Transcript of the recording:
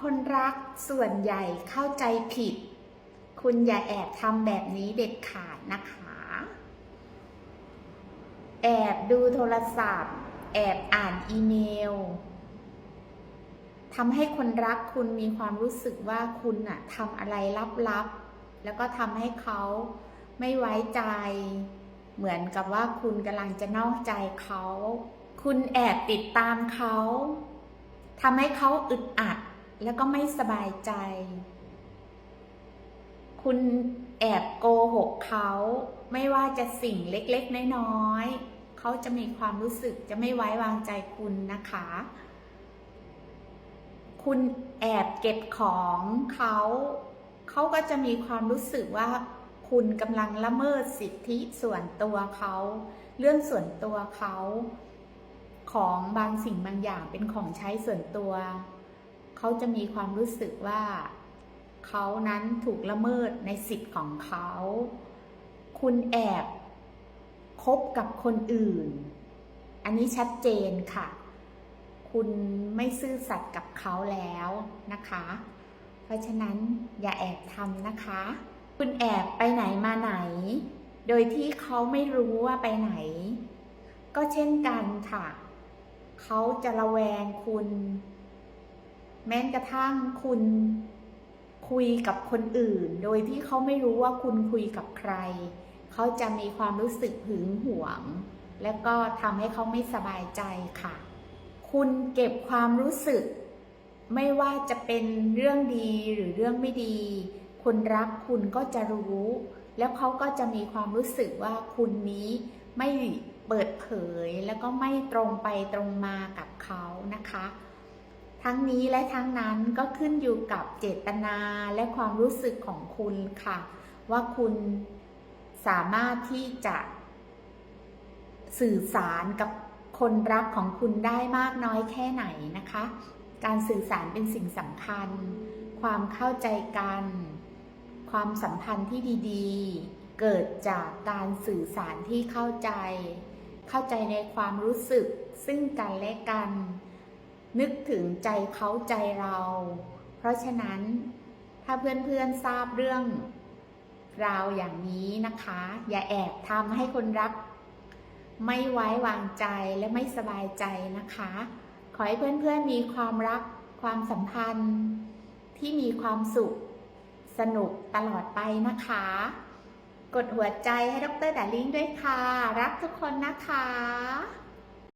คนรักส่วนใหญ่เข้าใจผิด คุณอย่าแอบทำแบบนี้เด็ดขาดนะคะ แอบดูโทรศัพท์ แอบอ่านอีเมลทำให้คนรักคุณมีความรู้สึกว่าคุณน่ะทำอะไรลับๆ แล้วก็ทำให้เขาไม่ไว้ใจ เหมือนกับว่าคุณกำลังจะนอกใจเขา คุณแอบติดตามเขาทำให้เขาอึดอัด แล้วก็ไม่สบายใจ คุณแอบโกหกเขาไม่ว่าจะสิ่งเล็กๆ น้อยๆเขาจะมีความรู้สึกจะไม่ไว้วางใจคุณนะคะ คุณแอบเก็บของเขาเขาก็จะมีความรู้สึกว่าคุณกำลังละเมิดสิทธิส่วนตัวเขา เรื่องส่วนตัวเขา ของบางสิ่งบางอย่างเป็นของใช้ส่วนตัว เขาจะมีความรู้สึกว่าเขานั้นถูกละเมิดในสิทธิ์ของเขา คุณแอบคบกับคนอื่น อันนี้ชัดเจนค่ะ คุณไม่ซื่อสัตย์กับเขาแล้วนะคะ เพราะฉะนั้นอย่าแอบทำนะคะ คุณแอบไปไหนมาไหน โดยที่เขาไม่รู้ว่าไปไหน ก็เช่นกันค่ะ เขาจะระแวงคุณ แม้กระทั่งคุณคุยกับคนอื่น โดยที่เขาไม่รู้ว่าคุณคุยกับใคร เขาจะมีความรู้สึกหึงหวง และก็ทำให้เขาไม่สบายใจค่ะ คุณเก็บความรู้สึก ไม่ว่าจะเป็นเรื่องดีหรือเรื่องไม่ดี คนรักคุณก็จะรู้ แล้วเขาก็จะมีความรู้สึกว่าคุณนี้ไม่เปิดเผย แล้วก็ไม่ตรงไปตรงมากับเขานะคะ ทั้งนี้และทั้งนั้นก็ขึ้นอยู่กับเจตนาและความรู้สึกของคุณค่ะ ว่าคุณสามารถที่จะสื่อสารกับคนรักของคุณได้มากน้อยแค่ไหนนะคะ การสื่อสารเป็นสิ่งสำคัญ ความเข้าใจกัน ความสัมพันธ์ที่ดีๆ เกิดจากการสื่อสารที่เข้าใจ เข้าใจในความรู้สึกซึ่งกันและกัน นึกถึงใจเขาใจเรา เพราะฉะนั้นถ้าเพื่อนๆทราบเรื่องราวอย่างนี้นะคะ อย่าแอบทำให้คนรัก ไม่ไว้วางใจและไม่สบายใจนะคะ ขอให้เพื่อนๆมีความรักความสัมพันธ์ที่มีความสุขสนุกตลอดไปนะคะ กดหัวใจให้ดรดาริ่งด้วยค่ะ รักทุกคนนะคะ